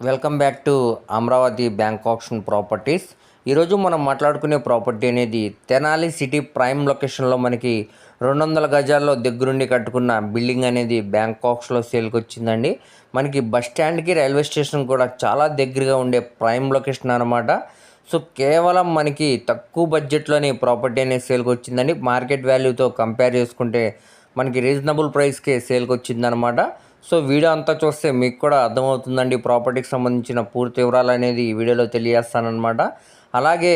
Welcome back to Amaravati bank option properties. ఈరోజు మనం మాట్లాడుకునే ప్రాపర్టీ అనేది తెనాలి సిటీ ప్రైమ్ లొకేషన్లో మనకి రెండు వందల గజాల్లో దగ్గరుండి కట్టుకున్న బిల్డింగ్ అనేది బ్యాంకాక్స్లో సేల్కి వచ్చిందండి మనకి బస్ స్టాండ్కి రైల్వే స్టేషన్ కూడా చాలా దగ్గరగా ఉండే ప్రైమ్ లొకేషన్ అనమాట సో కేవలం మనకి తక్కువ బడ్జెట్లోని ప్రాపర్టీ అనేది సేల్కి వచ్చిందండి మార్కెట్ వాల్యూతో కంపేర్ చేసుకుంటే మనకి రీజనబుల్ ప్రైస్కే సేల్కి వచ్చిందనమాట సో వీడియో అంతా చూస్తే మీకు కూడా అర్థమవుతుందండి. ప్రాపర్టీకి సంబంధించిన పూర్తి వివరాలు అనేది ఈ వీడియోలో తెలియజేస్తానమాట అలాగే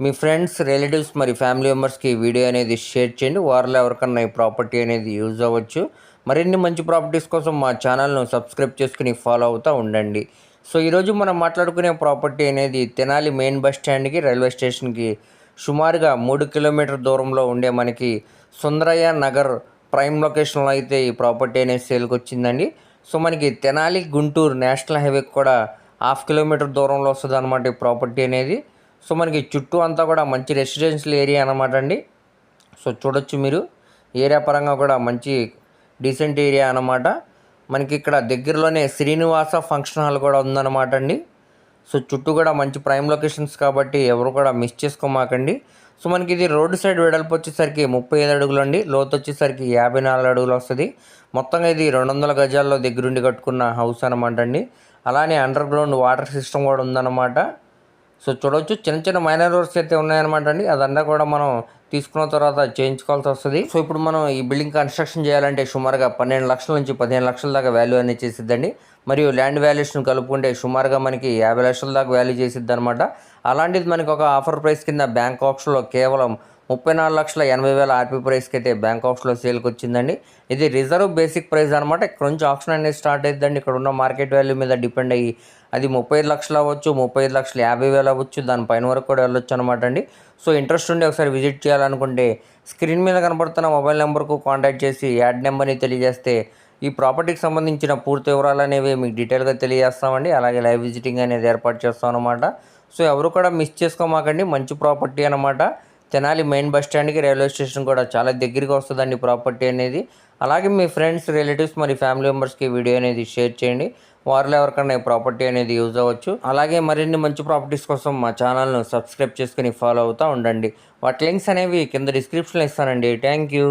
మీ ఫ్రెండ్స్ రిలేటివ్స్ మరి ఫ్యామిలీ మెంబర్స్కి ఈ వీడియో అనేది షేర్ చేయండి. వారిలో ఎవరికన్నా ఈ ప్రాపర్టీ అనేది యూజ్ అవ్వచ్చు. మరిన్ని మంచి ప్రాపర్టీస్ కోసం మా ఛానల్ను సబ్స్క్రైబ్ చేసుకుని ఫాలో అవుతూ ఉండండి. సో ఈరోజు మనం మాట్లాడుకునే ప్రాపర్టీ అనేది తెనాలి మెయిన్ బస్ స్టాండ్కి రైల్వే స్టేషన్కి సుమారుగా మూడు కిలోమీటర్ దూరంలో ఉండే మనకి సుందరయ్య నగర్ ప్రైమ్ లొకేషన్లో అయితే ఈ ప్రాపర్టీ అనేది సేల్కి వచ్చిందండి సో మనకి తెనాలి గుంటూరు నేషనల్ హైవేకి కూడా హాఫ్ కిలోమీటర్ దూరంలో వస్తుంది అనమాట ఈ ప్రాపర్టీ అనేది. సో మనకి చుట్టూ అంతా కూడా మంచి రెసిడెన్షియల్ ఏరియా అనమాట అండి. సో చూడొచ్చు మీరు. ఏరియా పరంగా కూడా మంచి డీసెంట్ ఏరియా అనమాట మనకి ఇక్కడ దగ్గరలోనే శ్రీనివాస ఫంక్షన్ హాల్ కూడా ఉందన్నమాట అండి. సో చుట్టూ కూడా మంచి ప్రైమ్ లొకేషన్స్ కాబట్టి ఎవరు కూడా మిస్ చేసుకోమాకండి. సో మనకి ఇది రోడ్డు సైడ్ వెడల్పు వచ్చేసరికి ముప్పై ఐదు అడుగులు అండి. లోతు వచ్చేసరికి యాభై నాలుగు అడుగులు వస్తుంది. మొత్తంగా ఇది రెండు వందల గజాల్లో దగ్గరుండి కట్టుకున్న హౌస్ అనమాట అండి. అలానే అండర్ గ్రౌండ్ వాటర్ సిస్టమ్ కూడా ఉందన్నమాట. సో చూడవచ్చు చిన్న చిన్న మైనర్ వర్క్స్ అయితే ఉన్నాయన్నమాట అండి. అదంతా కూడా మనం తీసుకున్న తర్వాత చేయించుకోవాల్సి వస్తుంది. సో ఇప్పుడు మనం ఈ బిల్డింగ్ కన్స్ట్రక్షన్ చేయాలంటే సుమారుగా పన్నెండు లక్షల నుంచి పదిహేను లక్షల దాకా వాల్యూ అనేది చేసిద్దండి. మరియు ల్యాండ్ వాల్యుయేషన్ కలుపుకుంటే సుమారుగా మనకి యాభై లక్షల దాకా వాల్యూ చేసిద్ది అనమాట అలాంటిది మనకి ఒక ఆఫర్ ప్రైస్ కింద బ్యాంక్ ఆప్షన్లో కేవలం ముప్పై నాలుగు లక్షల ఎనభై వేల ఆర్పీ ప్రైస్కి అయితే బ్యాంక్ ఆప్షన్లో సేల్కి వచ్చిందండి. ఇది రిజర్వ్ బేసిక్ ప్రైస్ అనమాట ఇక్కడ నుంచి ఆప్షన్ అనేది స్టార్ట్ అవుతుందండి ఇక్కడ ఉన్న మార్కెట్ వాల్యూ మీద డిపెండ్ అయ్యి అది ముప్పై ఐదు లక్షలు అవ్వచ్చు ముప్పై ఐదు లక్షలు యాభై వేలు అవ్వచ్చు దానిపైన వరకు కూడా వెళ్ళొచ్చు అనమాట అండి. సో ఇంట్రెస్ట్ ఉండి ఒకసారి విజిట్ చేయాలనుకుంటే స్క్రీన్ మీద కనబడుతున్న మొబైల్ నెంబర్కు కాంటాక్ట్ చేసి యాడ్ నెంబర్ని తెలియజేస్తే ఈ ప్రాపర్టీకి సంబంధించిన పూర్తి వివరాలు అనేవి మీకు డీటెయిల్గా తెలియజేస్తామండి. అలాగే లైవ్ విజిటింగ్ అనేది ఏర్పాటు చేస్తాం అనమాట సో ఎవరు కూడా మిస్ చేసుకోమాకండి. మంచి ప్రాపర్టీ అనమాట తెనాలి మెయిన్ బస్ స్టాండ్కి రైల్వే స్టేషన్ కూడా చాలా దగ్గరగా వస్తుందండి ప్రాపర్టీ అనేది. అలాగే మీ ఫ్రెండ్స్ రిలేటివ్స్ మరి ఫ్యామిలీ మెంబర్స్కి వీడియో అనేది షేర్ చేయండి. వారిలో ఎవరికైనా ప్రాపర్టీ అనేది యూజ్ అవ్వచ్చు. అలాగే మరిన్ని మంచి ప్రాపర్టీస్ కోసం మా ఛానల్ను సబ్స్క్రైబ్ చేసుకుని ఫాలో అవుతూ ఉండండి. వాటి లింక్స్ అనేవి కింద డిస్క్రిప్షన్లో ఇస్తానండి. Thank you.